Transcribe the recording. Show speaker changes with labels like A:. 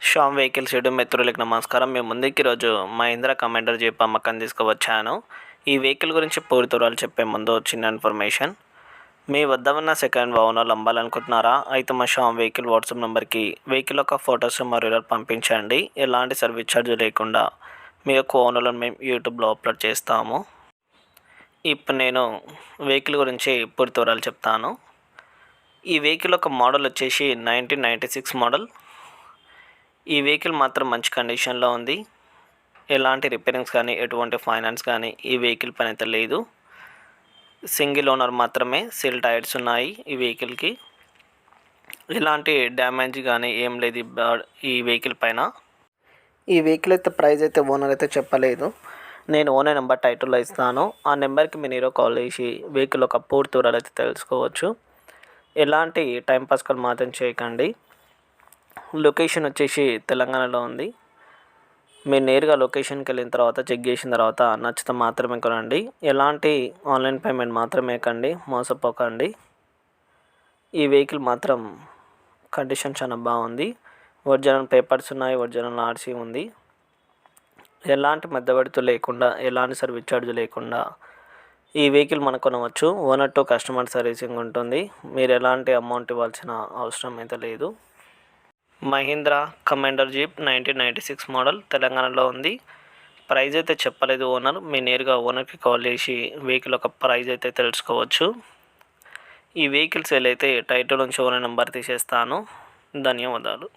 A: Sam vehicle shed మిత్రులకు నమస్కారం. మేము ముందుకి ఈరోజు మహీంద్రా కమాండర్ జీప్ అమ్మకం తీసుకువచ్చాను. ఈ వెహికల్ గురించి పూర్తి వివరాలు చెప్పే ముందు చిన్న ఇన్ఫర్మేషన్. మీ వద్ద ఉన్న సెకండ్ వాహనాలు అమ్మాలనుకుంటున్నారా అయితే మా షామ్ వెహికల్ వాట్సాప్ నెంబర్కి వెహికల్ యొక్క ఫొటోస్ మరియు పంపించండి. ఎలాంటి సర్వీస్ ఛార్జ్ లేకుండా మీ యొక్క ఓనర్లను మేము యూట్యూబ్లో అప్లోడ్ చేస్తాము. ఇప్పుడు నేను వెహికల్ గురించి పూర్తి వివరాలు చెప్తాను. ఈ వెహికల్ యొక్క మోడల్ వచ్చేసి నైన్టీన్ నైంటీ సిక్స్ మోడల్. ఈ వెహికల్ మాత్రం మంచి కండిషన్లో ఉంది. ఎలాంటి రిపేరింగ్స్ కానీ ఎటువంటి ఫైనాన్స్ కానీ ఈ వెహికల్ పైన అయితే లేదు. సింగిల్ ఓనర్ మాత్రమే సిల్ టైర్స్ ఉన్నాయి ఈ వెహికల్కి. ఎలాంటి డ్యామేజ్ కానీ ఏం లేదు ఈ ఈ వెహికల్ పైన. ఈ వెహికల్ అయితే ప్రైస్ అయితే ఓనర్ అయితే చెప్పలేదు. నేను ఓనర్ నెంబర్ టైటిల్లో ఇస్తాను. ఆ నెంబర్కి మీరు ఈరోజు కాల్ చేసి వెహికల్ ఒక పూర్తి వివరాలు అయితే తెలుసుకోవచ్చు. ఎలాంటి టైంపాస్ కాల్ మాత్రం చేయకండి. లొకేషన్ వచ్చేసి తెలంగాణలో ఉంది. మీరు నేరుగా లొకేషన్కి వెళ్ళిన తర్వాత చెక్ చేసిన తర్వాత నచ్చితే మాత్రమే కొనండి. ఎలాంటి ఆన్లైన్ పేమెంట్ మాత్రమే కండి మోసపోకండి. ఈ వెహికల్ మాత్రం కండిషన్ చాలా బాగుంది. ఒరిజినల్ పేపర్స్ ఉన్నాయి ఒరిజినల్ ఆర్సీ ఉంది. ఎలాంటి మధ్యవర్తి లేకుండా ఎలాంటి సర్వీస్ ఛార్జ్ లేకుండా ఈ వెహికల్ మనం కొనవచ్చు. ఓనర్ టు కస్టమర్ సర్వీసింగ్ ఉంటుంది. మీరు ఎలాంటి అమౌంట్ ఇవ్వాల్సిన అవసరం అయితే లేదు. Mahindra commander jeep nineteen ninety six model తెలంగాణలో ఉంది. ప్రైజ్ అయితే చెప్పలేదు ఓనర్ మీ నేరుగా ఓనర్కి కాల్ చేసి వెహికల్ ఒక ప్రైజ్ అయితే తెలుసుకోవచ్చు. ఈ వెహికల్ సేల్ అయితే టైటిల్ నుంచి ఓనర్ నెంబర్ తీసేస్తాను. ధన్యవాదాలు.